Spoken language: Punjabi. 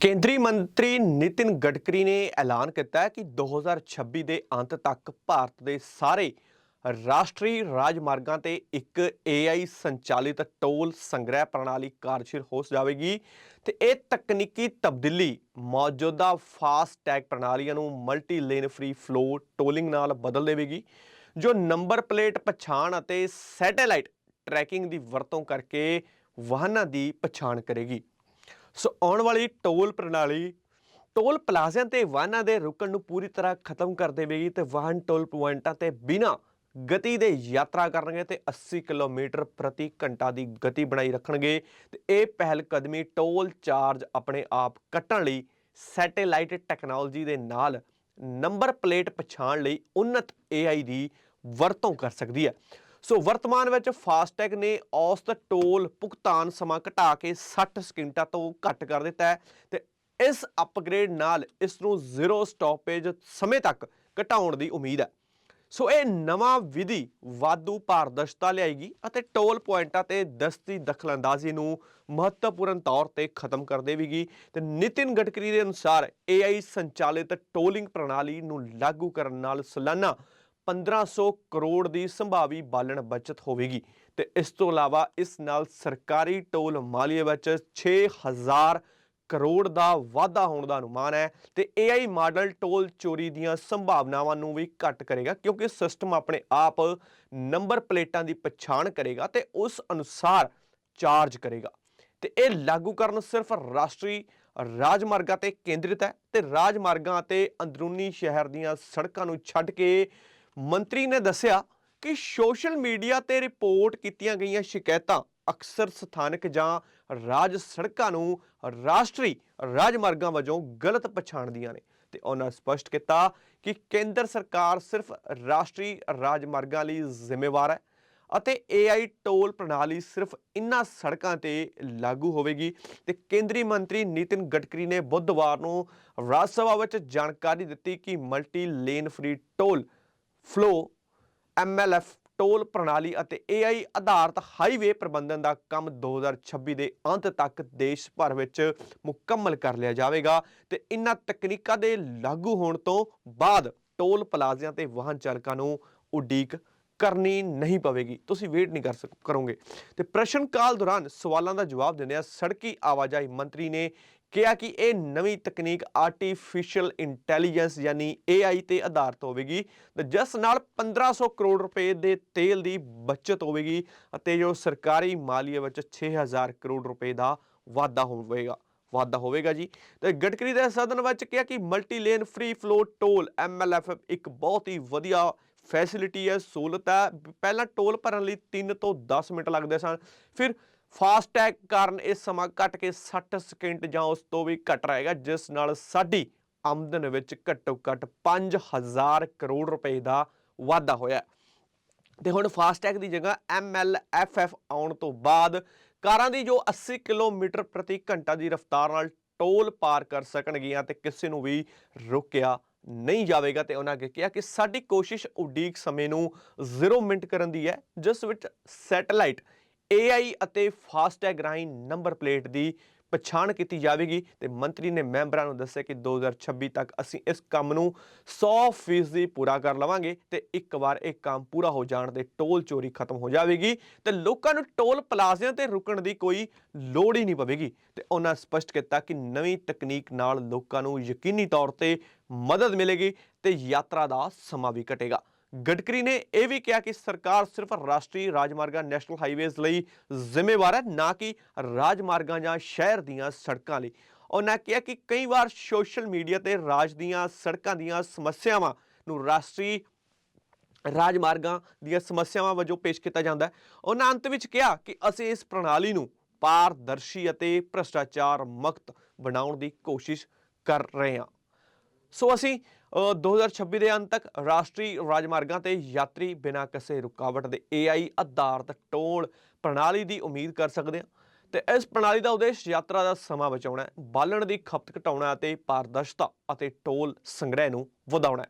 ਕੇਂਦਰੀ ਮੰਤਰੀ ਨਿਤਿਨ ਗਡਕਰੀ ਨੇ ਐਲਾਨ ਕੀਤਾ ਹੈ ਕਿ 2026 ਦੇ ਅੰਤ ਤੱਕ ਭਾਰਤ ਦੇ ਸਾਰੇ ਰਾਸ਼ਟਰੀ ਰਾਜਮਾਰਗਾਂ ਤੇ ਇੱਕ AI ਸੰਚਾਲਿਤ ਟੋਲ ਸੰਗ੍ਰਹਿ ਪ੍ਰਣਾਲੀ ਕਾਰਜਸ਼ੀਲ ਹੋ ਜਾਵੇਗੀ ਤੇ ਇਹ ਤਕਨੀਕੀ ਤਬਦੀਲੀ ਮੌਜੂਦਾ ਫਾਸਟ ਟੈਗ ਪ੍ਰਣਾਲੀਆਂ ਨੂੰ multi lane free flow tolling ਨਾਲ ਬਦਲ ਦੇਵੇਗੀ, ਜੋ ਨੰਬਰ ਪਲੇਟ ਪਛਾਣ ਅਤੇ ਸੈਟੇਲਾਈਟ ਟਰੈਕਿੰਗ ਦੀ ਵਰਤੋਂ ਕਰਕੇ ਵਾਹਨਾਂ ਦੀ ਪਛਾਣ ਕਰੇਗੀ। ਸੋ ਆਉਣ ਵਾਲੀ ਟੋਲ ਪ੍ਰਣਾਲੀ, ਟੋਲ ਪਲਾਜ਼ਿਆਂ ਤੇ ਵਾਹਨਾਂ ਦੇ ਰੁਕਣ ਨੂੰ ਪੂਰੀ ਤਰ੍ਹਾਂ ਖਤਮ ਕਰ ਦੇਵੇਗੀ ਤੇ ਵਾਹਨ ਟੋਲ ਪੁਆਇੰਟਾਂ ਤੇ ਬਿਨਾਂ ਗਤੀ ਦੇ ਯਾਤਰਾ ਕਰਨਗੇ ਤੇ 80 ਕਿਲੋਮੀਟਰ ਪ੍ਰਤੀ ਘੰਟਾ ਦੀ ਗਤੀ ਬਣਾਈ ਰੱਖਣਗੇ ਤੇ ਇਹ ਪਹਿਲ ਕਦਮੀ ਟੋਲ ਚਾਰਜ ਆਪਣੇ ਆਪ ਕੱਟਣ ਲਈ ਸੈਟੇਲਾਈਟ ਟੈਕਨੋਲੋਜੀ ਦੇ ਨਾਲ ਨੰਬਰ ਪਲੇਟ ਪਛਾਣ ਲਈ ਉન્નਤ AI ਦੀ ਵਰਤੋਂ ਕਰ ਸਕਦੀ ਹੈ। ਸੋ ਵਰਤਮਾਨ ਵਿੱਚ ਫਾਸਟੈਗ ਨੇ ਔਸਤ ਟੋਲ ਭੁਗਤਾਨ ਸਮਾਂ ਘਟਾ ਕੇ 60 ਸਕਿੰਟਾਂ ਤੋਂ ਘੱਟ ਕਰ ਦਿੱਤਾ ਹੈ ਤੇ ਇਸ ਅਪਗ੍ਰੇਡ ਨਾਲ ਇਸ ਨੂੰ ਜ਼ੀਰੋ ਸਟਾਪੇਜ ਸਮੇਂ ਤੱਕ ਘਟਾਉਣ ਦੀ ਉਮੀਦ ਹੈ। ਸੋ ਇਹ ਨਵਾਂ ਵਿਧੀ ਵਾਧੂ ਪਾਰਦਰਸ਼ਤਾ ਲਿਆਏਗੀ ਅਤੇ ਟੋਲ ਪੁਆਇੰਟਾਂ ਤੇ ਦਸਤੀ ਦਖਲਅੰਦਾਜ਼ੀ ਨੂੰ ਮਹੱਤਵਪੂਰਨ ਤੌਰ ਤੇ ਖਤਮ ਕਰ ਦੇਵੇਗੀ ਤੇ ਨਿਤਿਨ ਗਡਕਰੀ ਦੇ ਅਨੁਸਾਰ AI ਸੰਚਾਲਿਤ ਟੋਲਿੰਗ ਪ੍ਰਣਾਲੀ ਨੂੰ ਲਾਗੂ ਕਰਨ ਨਾਲ ਸਾਲਾਨਾ 1500 ਕਰੋੜ ਦੀ ਸੰਭਾਵੀ ਬਾਲਣ ਬਚਤ ਹੋਵੇਗੀ ਤੇ ਇਸ ਤੋਂ ਇਲਾਵਾ ਇਸ ਨਾਲ ਸਰਕਾਰੀ ਟੋਲ ਮਾਲੀਏ ਵਿੱਚ 6000 ਕਰੋੜ ਦਾ ਵਾਧਾ ਹੋਣ ਦਾ ਅਨੁਮਾਨ ਹੈ ਤੇ AI ਮਾਡਲ ਟੋਲ ਚੋਰੀ ਦੀਆਂ ਸੰਭਾਵਨਾਵਾਂ ਨੂੰ ਵੀ ਘੱਟ ਕਰੇਗਾ ਕਿਉਂਕਿ ਸਿਸਟਮ ਆਪਣੇ ਆਪ ਨੰਬਰ ਪਲੇਟਾਂ ਦੀ ਪਛਾਣ ਕਰੇਗਾ ਤੇ ਉਸ ਅਨੁਸਾਰ ਚਾਰਜ ਕਰੇਗਾ। ਤੇ ਇਹ ਲਾਗੂ ਕਰਨ ਸਿਰਫ ਰਾਸ਼ਟਰੀ ਰਾਜਮਾਰਗਾਂ ਤੇ ਕੇਂਦਰਿਤ ਹੈ ਤੇ ਰਾਜਮਾਰਗਾਂ ਅਤੇ ਅੰਦਰੂਨੀ ਸ਼ਹਿਰ ਦੀਆਂ ਸੜਕਾਂ ਨੂੰ ਛੱਡ ਕੇ ਮੰਤਰੀ ਨੇ ਦੱਸਿਆ ਕਿ ਸੋਸ਼ਲ ਮੀਡੀਆ ਤੇ ਰਿਪੋਰਟ ਕੀਤੀਆਂ ਗਈਆਂ ਸ਼ਿਕਾਇਤਾਂ ਅਕਸਰ ਸਥਾਨਕ ਜਾਂ ਰਾਜ ਸੜਕਾਂ ਨੂੰ ਰਾਸ਼ਟਰੀ ਰਾਜਮਾਰਗਾਂ ਵਜੋਂ ਗਲਤ ਪਛਾਣਦੀਆਂ ਨੇ ਤੇ ਉਹਨਾਂ ਸਪਸ਼ਟ ਕੀਤਾ ਕਿ ਕੇਂਦਰ ਸਰਕਾਰ ਸਿਰਫ ਰਾਸ਼ਟਰੀ ਰਾਜਮਾਰਗਾਂ ਲਈ ਜ਼ਿੰਮੇਵਾਰ ਹੈ ਅਤੇ AI ਟੋਲ ਪ੍ਰਣਾਲੀ ਸਿਰਫ ਇਨ੍ਹਾਂ ਸੜਕਾਂ ਤੇ ਲਾਗੂ ਹੋਵੇਗੀ ਤੇ ਕੇਂਦਰੀ ਮੰਤਰੀ ਨਿਤਿਨ ਗਡਕਰੀ ਨੇ ਬੁੱਧਵਾਰ ਨੂੰ ਰਾਜ ਸਭਾ ਵਿੱਚ ਜਾਣਕਾਰੀ ਦਿੱਤੀ ਕਿ multi lane free toll flow MLF toll ਪ੍ਰਣਾਲੀ ਅਤੇ AI ਆਧਾਰਿਤ ਹਾਈਵੇ ਪ੍ਰਬੰਧਨ ਦਾ ਕੰਮ 2026 ਦੇ ਅੰਤ ਤੱਕ ਦੇਸ਼ ਭਰ ਵਿੱਚ ਮੁਕੰਮਲ ਕਰ ਲਿਆ ਜਾਵੇਗਾ ਤੇ ਇਨ੍ਹਾਂ ਤਕਨੀਕਾਂ ਦੇ ਲਾਗੂ ਹੋਣ ਤੋਂ ਬਾਅਦ ਟੋਲ ਪਲਾਜ਼ਿਆਂ ਤੇ ਵਾਹਨ ਚਾਲਕਾਂ ਨੂੰ ਉਡੀਕ ਕਰਨੀ ਨਹੀਂ ਪਵੇਗੀ। ਤੁਸੀਂ ਵੇਟ ਨਹੀਂ ਕਰ ਸਕ, ਕਰੋਗੇ। ਤੇ ਪ੍ਰਸ਼ਨ ਕਾਲ ਦੌਰਾਨ ਸਵਾਲਾਂ ਦਾ ਜਵਾਬ ਦਿੰਦਿਆਂ ਸੜਕੀ ਆਵਾਜਾਈ ਮੰਤਰੀ ਨੇ ਕਿਹਾ ਕਿ ਇਹ ਨਵੀਂ ਤਕਨੀਕ ਆਰਟੀਫੀਸ਼ੀਅਲ ਇੰਟੈਲੀਜੈਂਸ ਯਾਨੀ AI ਤੇ ਆਧਾਰਿਤ ਹੋਵੇਗੀ ਤੇ ਜਿਸ ਨਾਲ 1500 ਕਰੋੜ ਰੁਪਏ ਦੇ ਤੇਲ ਦੀ ਬਚਤ ਹੋਵੇਗੀ ਅਤੇ ਜੋ ਸਰਕਾਰੀ ਮਾਲੀਏ ਵਿੱਚ 6000 ਕਰੋੜ ਰੁਪਏ ਦਾ ਵਾਧਾ ਹੋਵੇਗਾ ਵਾਧਾ ਹੋਵੇਗਾ ਜੀ। ਤੇ ਗਡਕਰੀ ਦੇ ਸਦਨ ਵਿੱਚ ਕਿਹਾ ਕਿ multi lane free flow toll MLF ਇੱਕ ਬਹੁਤ ਹੀ ਵਧੀਆ ਫੈਸਿਲਿਟੀ ਹੈ, ਸਹੂਲਤ ਹੈ। ਪਹਿਲਾਂ ਟੋਲ ਭਰਨ ਲਈ 3 ਤੋਂ 10 ਮਿੰਟ ਲੱਗਦੇ ਸਨ। ਫਿਰ ਫਾਸਟੈਗ ਕਾਰਨ ਇਹ ਸਮਾਂ ਘਟ ਕੇ 60 ਸਕਿੰਟ ਜਾਂ ਉਸ ਤੋਂ ਵੀ ਘਟ ਰਹੇਗਾ, ਜਿਸ ਨਾਲ ਸਾਡੀ ਆਮਦਨ ਵਿੱਚ ਘੱਟੋ ਘੱਟ 5000 ਕਰੋੜ ਰੁਪਏ ਦਾ ਵਾਧਾ ਹੋਇਆ। ਤੇ ਹੁਣ ਫਾਸਟੈਗ ਦੀ ਜਗ੍ਹਾ MLFF ਆਉਣ ਤੋਂ ਬਾਅਦ ਕਾਰਾਂ ਦੀ ਜੋ 80 ਕਿਲੋਮੀਟਰ ਪ੍ਰਤੀ ਘੰਟਾ ਦੀ ਰਫ਼ਤਾਰ ਨਾਲ ਟੋਲ ਪਾਰ ਕਰ ਸਕਣਗੀਆਂ ਤੇ ਕਿਸੇ ਨੂੰ ਵੀ ਰੋਕਿਆ ਨਹੀਂ ਜਾਵੇਗਾ ਤੇ ਉਹਨਾਂ ਅੱਗੇ ਕਿਹਾ ਕਿ ਸਾਡੀ ਕੋਸ਼ਿਸ਼ ਉਡੀਕ ਸਮੇਂ ਨੂੰ 0 ਮਿੰਟ ਕਰਨ ਦੀ ਹੈ, ਜਿਸ ਵਿੱਚ ਸੈਟੇਲਾਈਟ AI ਅਤੇ ਫਾਸਟੈਗ ਰਾਹੀਂ ਨੰਬਰ ਪਲੇਟ ਦੀ ਪਛਾਣ ਕੀਤੀ ਜਾਵੇਗੀ ਤੇ ਮੰਤਰੀ ਨੇ ਮੈਂਬਰਾਂ ਨੂੰ ਦੱਸਿਆ ਕਿ 2026 ਤੱਕ ਅਸੀਂ ਇਸ ਕੰਮ ਨੂੰ 100% ਪੂਰਾ ਕਰ ਲਵਾਂਗੇ ਤੇ ਇੱਕ ਵਾਰ ਇਹ ਕੰਮ ਪੂਰਾ ਹੋ ਜਾਣ ਤੇ ਟੋਲ ਚੋਰੀ ਖਤਮ ਹੋ ਜਾਵੇਗੀ ਤੇ ਲੋਕਾਂ ਨੂੰ ਟੋਲ ਪਲਾਜ਼ਿਆਂ ਤੇ ਰੁਕਣ ਦੀ ਕੋਈ ਲੋੜ ਹੀ ਨਹੀਂ ਪਵੇਗੀ ਤੇ ਉਹਨਾਂ ਸਪਸ਼ਟ ਕੀਤਾ ਕਿ ਨਵੀਂ ਤਕਨੀਕ ਨਾਲ ਲੋਕਾਂ ਨੂੰ ਯਕੀਨੀ ਤੌਰ ਤੇ ਮਦਦ ਮਿਲੇਗੀ ਤੇ ਯਾਤਰਾ ਦਾ ਸਮਾਂ ਵੀ ਘਟੇਗਾ। ਗਡਕਰੀ ਨੇ ਇਹ ਵੀ ਕਿਹਾ ਕਿ ਸਰਕਾਰ ਸਿਰਫ ਰਾਸ਼ਟਰੀ ਰਾਜਮਾਰਗਾਂ, ਨੈਸ਼ਨਲ ਹਾਈਵੇਜ਼ ਲਈ ਜ਼ਿੰਮੇਵਾਰ ਹੈ, ਨਾ ਕਿ ਰਾਜਮਾਰਗਾਂ ਜਾਂ ਸ਼ਹਿਰ ਦੀਆਂ ਸੜਕਾਂ ਲਈ। ਉਹਨਾਂ ਕਿਹਾ ਕਿ ਕਈ ਵਾਰ ਸੋਸ਼ਲ ਮੀਡੀਆ ਤੇ ਰਾਜ ਦੀਆਂ ਸੜਕਾਂ ਦੀਆਂ ਸਮੱਸਿਆਵਾਂ ਨੂੰ ਰਾਸ਼ਟਰੀ ਰਾਜਮਾਰਗਾਂ ਦੀਆਂ ਸਮੱਸਿਆਵਾਂ ਵਜੋਂ ਪੇਸ਼ ਕੀਤਾ ਜਾਂਦਾ ਹੈ। ਉਹਨਾਂ ਅੰਤ ਵਿੱਚ ਕਿਹਾ ਕਿ ਅਸੀਂ ਇਸ ਪ੍ਰਣਾਲੀ ਨੂੰ ਪਾਰਦਰਸ਼ੀ ਅਤੇ ਭ੍ਰਸ਼ਟਾਚਾਰ ਮੁਕਤ ਬਣਾਉਣ ਦੀ ਕੋਸ਼ਿਸ਼ ਕਰ ਰਹੇ ਹਾਂ। ਸੋ ਅਸੀਂ ਅ, 2026 ਦੇ ਅੰਤ ਤੱਕ ਰਾਸ਼ਟਰੀ ਰਾਜਮਾਰਗਾਂ ਤੇ ਯਾਤਰੀ ਬਿਨਾਂ ਕਿਸੇ ਰੁਕਾਵਟ ਦੇ AI ਆਧਾਰਿਤ ਟੋਲ ਪ੍ਰਣਾਲੀ ਦੀ ਉਮੀਦ ਕਰ ਸਕਦੇ ਹਾਂ ਤੇ ਇਸ ਪ੍ਰਣਾਲੀ ਦਾ ਉਦੇਸ਼ ਯਾਤਰਾ ਦਾ ਸਮਾਂ ਬਚਾਉਣਾ ਹੈ ਬਾਲਣ ਦੀ ਖਪਤ ਘਟਾਉਣਾ ਅਤੇ ਪਾਰਦਰਸ਼ਤਾ ਅਤੇ ਟੋਲ ਸੰਗ੍ਰਹਿ ਨੂੰ ਵਧਾਉਣਾ ਹੈ।